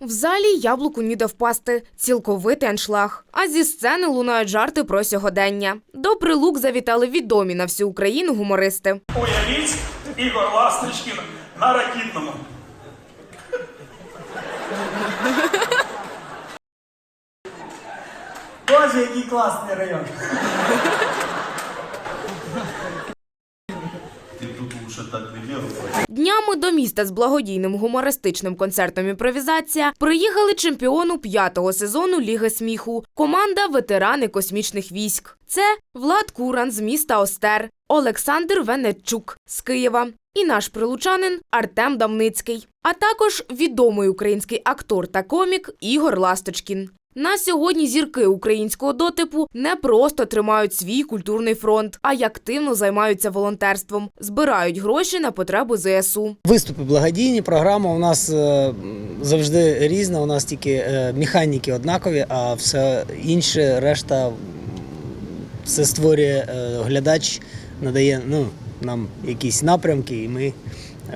В залі яблуку ніде впасти, цілковитий аншлаг. А зі сцени лунають жарти про сьогодення. До прилук завітали відомі на всю Україну гумористи. Уявіть Ігор Ласточкін на ракітному. Боже, який класний район. Тут лучше так не веру. Днями до міста з благодійним гумористичним концертом імпровізація приїхали чемпіону п'ятого сезону Ліги сміху. Команда ветерани космічних військ. Це Влад Куран з міста Остер, Олександр Венечук з Києва і наш прилучанин Артем Давницький, а також відомий український актор та комік Ігор Ласточкін. На сьогодні зірки українського дотипу не просто тримають свій культурний фронт, а й активно займаються волонтерством, збирають гроші на потребу ЗСУ. Виступи благодійні, програма у нас е, завжди різна. У нас тільки е, механіки однакові, а все інше, решта все створює е, глядач, надає ну, нам якісь напрямки, і ми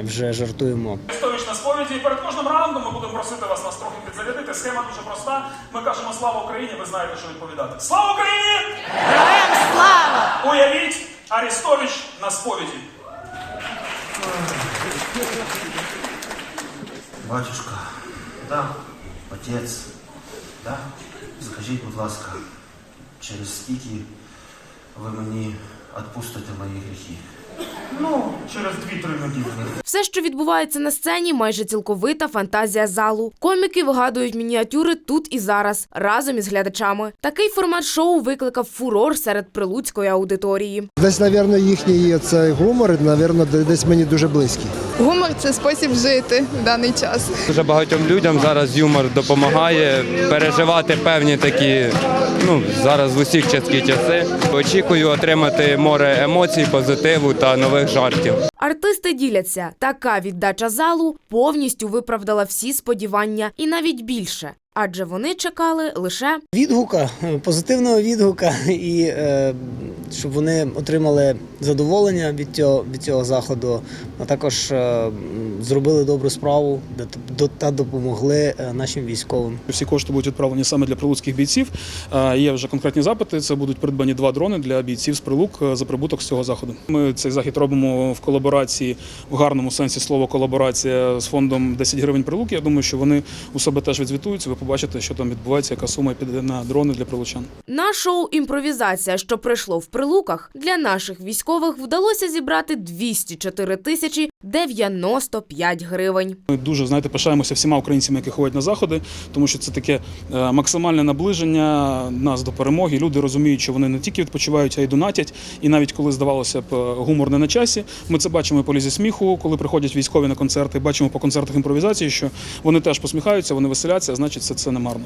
вже жартуємо. Арестович на сповіді. І перед кожним раундом ми будемо просити вас нас трохи підзарядити. Схема дуже проста. Ми кажемо слава Україні, ви знаєте, що відповідати. Слава Україні! Героям слава! Уявіть Арестович на сповіді. Батюшка, да, отець, да, скажіть, будь ласка, через скільки ви мені відпустите мої гріхи? Ну, через 2-3 неділі. Все, що відбувається на сцені, майже цілковита фантазія залу. Коміки вигадують мініатюри тут і зараз разом із глядачами. Такий формат шоу викликав фурор серед прилуцької аудиторії. Десь, мабуть, їхній цей гумор, мабуть, десь мені дуже близький. Гумор це спосіб жити в даний час. Дуже багатьом людям зараз юмор допомагає переживати певні такі, ну зараз в усіх часткі часи. Очікую отримати море емоцій, позитиву та нових жартів. Артисти діляться. Така віддача залу повністю виправдала всі сподівання і навіть більше. Адже вони чекали лише Відгука, позитивного відгука, і е, щоб вони отримали задоволення від цього, від цього заходу, а також е, зробили добру справу де- до- та допомогли е, нашим військовим. Всі кошти будуть відправлені саме для прилуцьких бійців. Е, Є вже конкретні запити. Це будуть придбані два дрони для бійців з прилук е, за прибуток з цього заходу. Ми цей захід робимо в колаборації, в гарному сенсі слова колаборація з фондом 10 гривень прилуки. Я думаю, що вони у себе теж відзвітуються. Побачите, що там відбувається, яка сума піде на дрони для прилучан. на шоу імпровізація, що прийшло в прилуках. Для наших військових вдалося зібрати 204 тисячі 95 гривень. Ми дуже знаєте, пишаємося всіма українцями, які ходять на заходи, тому що це таке е, максимальне наближення нас до перемоги. Люди розуміють, що вони не тільки відпочивають, а й донатять. І навіть коли здавалося б е, гумор не на часі, ми це бачимо по лізі сміху, коли приходять військові на концерти. Бачимо по концертах імпровізації, що вони теж посміхаються, вони веселяться, а значить, це, це не марно.